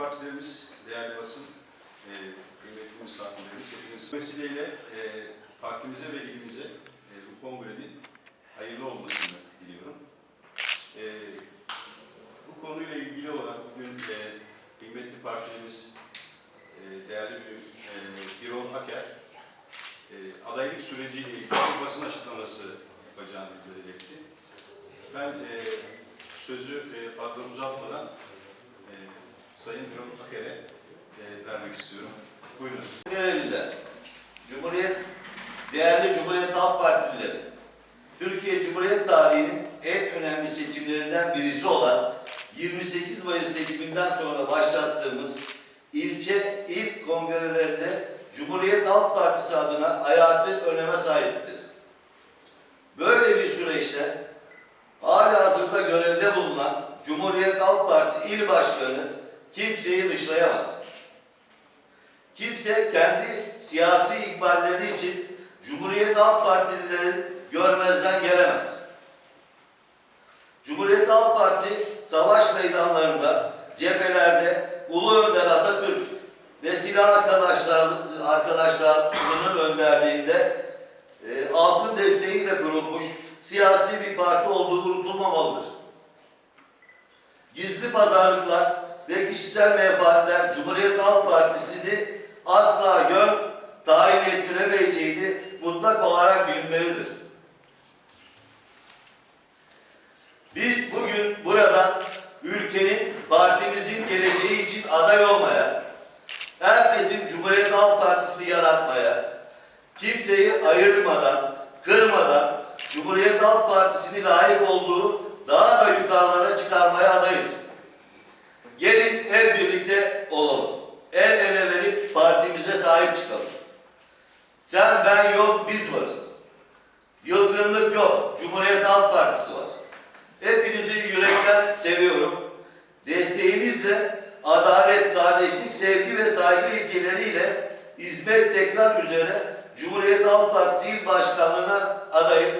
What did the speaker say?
partilerimiz, değerli basın, e, kıymetli misafirlerimiz, hepiniz vesileyle e, partimize ve ilimize e, bu kongrenin hayırlı olmasını diliyorum. E, bu konuyla ilgili olarak bugün e, kıymetli partimiz, e, değerli bir e, Birol Aker, e, adaylık süreciyle ilgili basın açıklaması yapacağını bizlere iletti. Ben e, sözü e, fazla uzatmadan e, Sayın Birol Aker'e e, vermek istiyorum. Buyurun. Görevliler, Cumhuriyet, değerli Cumhuriyet Halk Partilileri, Türkiye Cumhuriyet tarihinin en önemli seçimlerinden birisi olan 28 Mayıs seçiminden sonra başlattığımız ilçe ilk kongrelerinde Cumhuriyet Halk Partisi adına hayati öneme sahiptir. Böyle bir süreçte hala hazırda görevde bulunan Cumhuriyet Halk Parti İl Başkanı kimseyi dışlayamaz. Kimse kendi siyasi ikballeri için Cumhuriyet Halk Partililerin görmezden gelemez. Cumhuriyet Halk Parti savaş meydanlarında, cephelerde Ulu Önder Atatürk ve silah arkadaşlar, arkadaşlarının önderliğinde e, halkın desteğiyle kurulmuş siyasi bir parti olduğu unutulmamalıdır. Gizli pazarlıklar ve kişisel menfaatler Cumhuriyet Halk Partisi'ni asla yön tayin ettiremeyeceğini mutlak olarak bilinmelidir. Biz bugün buradan ülkenin partimizin geleceği için aday olmaya, herkesin Cumhuriyet Halk Partisi'ni yaratmaya, kimseyi ayırmadan, kırmadan Cumhuriyet Halk Partisi'ni layık olduğu daha da yukarılara çıkarmaya adayız. Gelin hep birlikte olalım. El ele verip partimize sahip çıkalım. Sen ben yok biz varız. Yılgınlık yok. Cumhuriyet Halk Partisi var. Hepinizi yürekten seviyorum. Desteğinizle adalet, kardeşlik, sevgi ve saygı ilkeleriyle hizmet tekrar üzere Cumhuriyet Halk Partisi İl Başkanlığı'na adayım.